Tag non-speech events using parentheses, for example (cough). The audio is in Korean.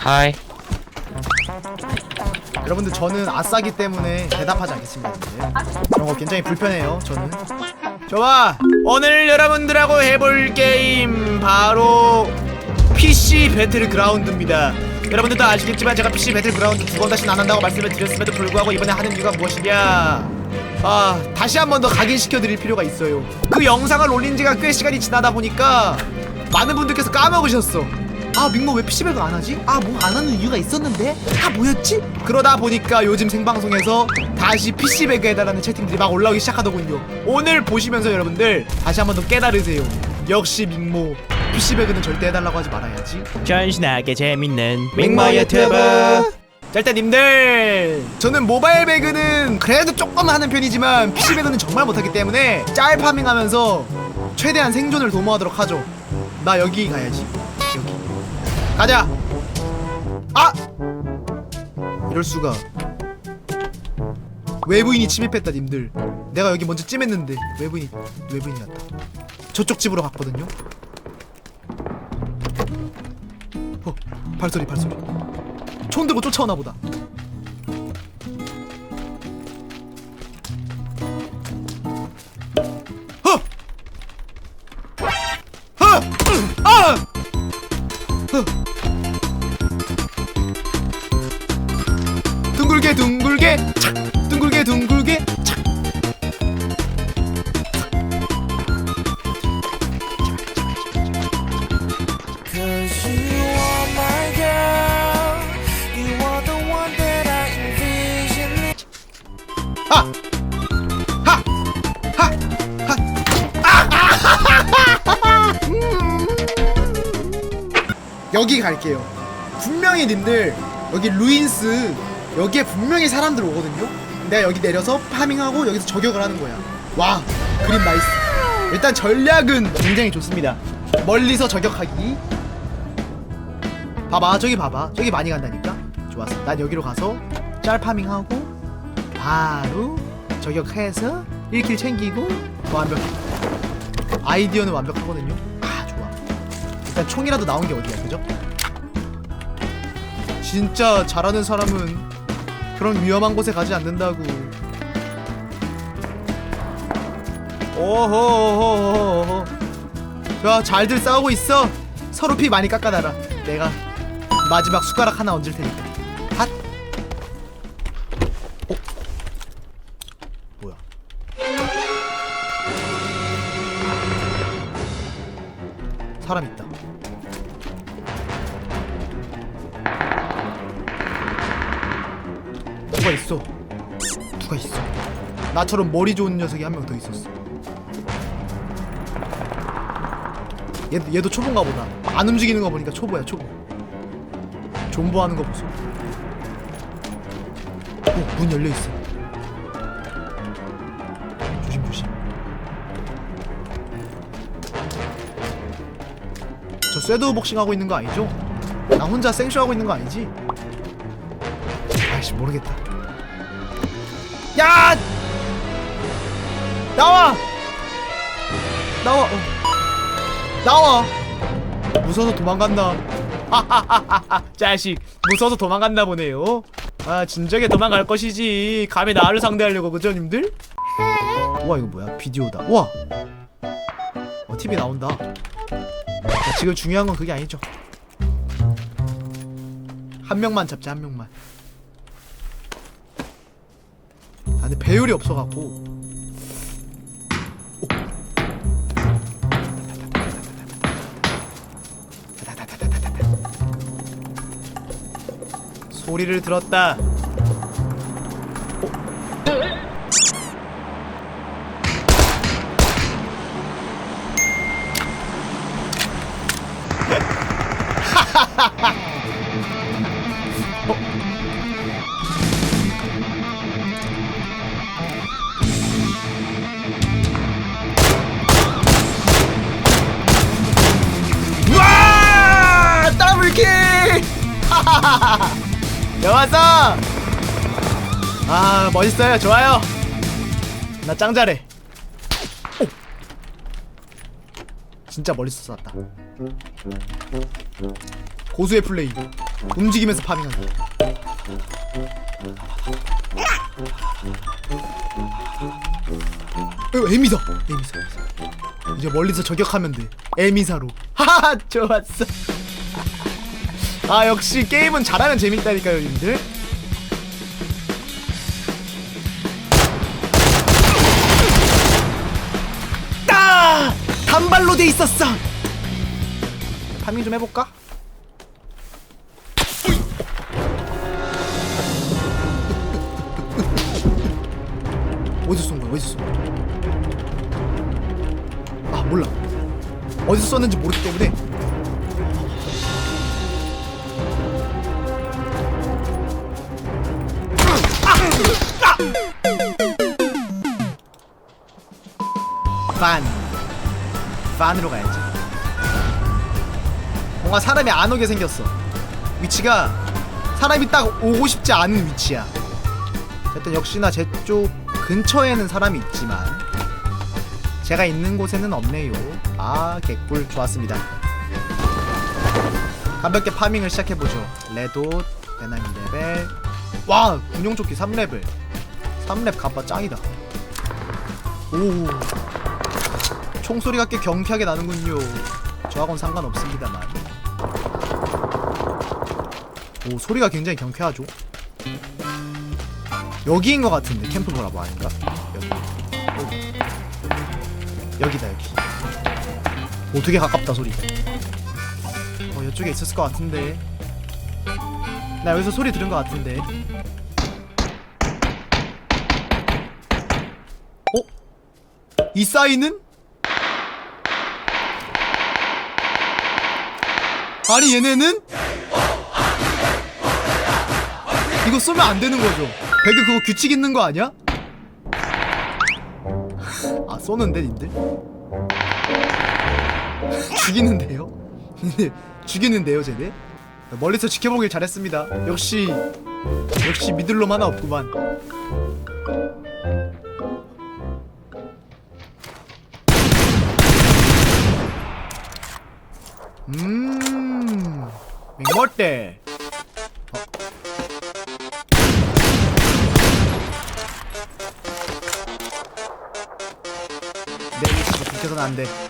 하이 여러분들 저는 아싸기 때문에 대답하지 않겠습니다. 여러분들. 그런 거 굉장히 불편해요. 저는. 좋아. 오늘 여러분들하고 해볼 게임 바로 PC 배틀그라운드입니다. 여러분들도 아시겠지만 제가 PC 배틀그라운드 두 번 다시는 안 한다고 말씀을 드렸음에도 불구하고 이번에 하는 이유가 무엇이냐? 아 다시 한 번 더 각인시켜 드릴 필요가 있어요. 그 영상을 올린 지가 꽤 시간이 지나다 보니까 많은 분들께서 까먹으셨어. 아 민모 왜 PC배그 안 하지? 아 뭐 안 하는 이유가 있었는데? 아 뭐였지? 그러다 보니까 요즘 생방송에서 다시 PC배그 해달라는 채팅들이 막 올라오기 시작하더군요. 오늘 보시면서 여러분들 다시 한번 더 깨달으세요. 역시 민모 PC배그는 절대 해달라고 하지 말아야지. 전신하게 재밌는 민모 유튜브. 자 일단 님들. 저는 모바일 배그는 그래도 조금 하는 편이지만 PC 배그는 정말 못하기 때문에 짤 파밍하면서 최대한 생존을 도모하도록 하죠. 나 여기 가야지 가자. 아! 이럴 수가. 외부인이 침입했다 님들. 내가 여기 먼저 찜했는데 외부인 외부인이 왔다. 저쪽 집으로 갔거든요. 어 발소리 발소리. 총 들고 쫓아오나 보다. 둥글게 둥글게 착! 둥글게 둥글게 착! 하! 하! 하! 하! 아! 음. 여기 갈게요. 분명히 님들 여기 루인스 여기에 분명히 사람들 오거든요. 내가 여기 내려서 파밍하고 여기서 저격을 하는 거야. 와 그림 나이스. 일단 전략은 굉장히 좋습니다. 멀리서 저격하기. 봐봐 저기 봐봐 저기 많이 간다니까. 좋았어. 난 여기로 가서 짤 파밍하고 바로 저격해서 1킬 챙기고 완벽해 아이디어는 완벽하거든요 아 좋아 일단 총이라도 나온 게 어디야 그죠? 진짜 잘하는 사람은 그런 위험한 곳에 가지 않는다고. 오호호호호호. 좋아 잘들 싸우고 있어. 서로 피 많이 깎아놔라. 내가 마지막 숟가락 하나 얹을 테니까. 핫! 뭐야? 사람 있다. 누가 있어? 누가 있어? 나처럼 머리 좋은 녀석이 한 명 더 있었어. 얘, 얘도 초보인가 보다. 안 움직이는 거 보니까 초보야, 초보. 존버하는 거 보소. 어, 문 열려 있어. 조심 조심. 저 쇠도우 복싱 하고 있는 거 아니죠? 나 혼자 생쇼 하고 있는 거 아니지? 아이씨 모르겠다. 야! 나와! 나와! 어. 나와! 무서워서 도망간다. (laughs) 자식 무서워서 도망간다 보네요. 아 진작에 도망갈 것이지. 감히 나를 상대하려고 그죠 님들? 와 이거 뭐야 비디오다. 와. 어 TV 나온다. 자, 지금 중요한 건 그게 아니죠. 한 명만 잡자 한 명만. 아 근데 배율이 없어갖고. 오. 소리를 들었다. 와! (laughs) (laughs) 여왔어! 아 멋있어요. 좋아요. 나 짱 잘해. 오! 진짜 멀리서 쐈다. 고수의 플레이. 움직이면서 파밍하기 어, 에미사 에미사. 이제 멀리서 저격하면 돼. 에미사로. (laughs) 하하 좋았어 아 역시 게임은 잘하면 재밌다니까요 님들 따! 단발로 돼 있었어 파밍 좀 해볼까? 어디서 쏜 거야? 어디서 쏜 거야? 아 몰라 어디서 쐈는지 모르기 때문에 반. 반으로 가야지. 뭔가 사람이 안 오게 생겼어. 위치가 사람이 딱 오고 싶지 않은 위치야. 어쨌든 역시나 제 쪽 근처에는 사람이 있지만 제가 있는 곳에는 없네요. 아 개꿀. 좋았습니다. 가볍게 파밍을 시작해보죠. 레돗 대나미 레벨. 와 군용조끼 3레벨 3렙 갑바 짱이다. 오. 총소리가 꽤 경쾌하게 나는군요. 저하고는 상관없습니다만. 오 소리가 굉장히 경쾌하죠? 여기인 것 같은데 캠프 보라고 아닌가? 여기. 여기 여기 다 여기. 오 되게 가깝다 소리 어 이쪽에 있었을 것 같은데. 나 여기서 소리 들은 것 같은데 이 사이는? 아니 얘네는? 이거 쏘면 안 되는 거죠? 배그 그거 규칙 있는 거 아니야? 아 쏘는데 님들? 죽이는데요? 죽이는데요 쟤네? 멀리서 지켜보길 잘했습니다 역시 역시 믿을 놈 하나 없구만 음 맹멀대 내 위치가 비켜서는 안 돼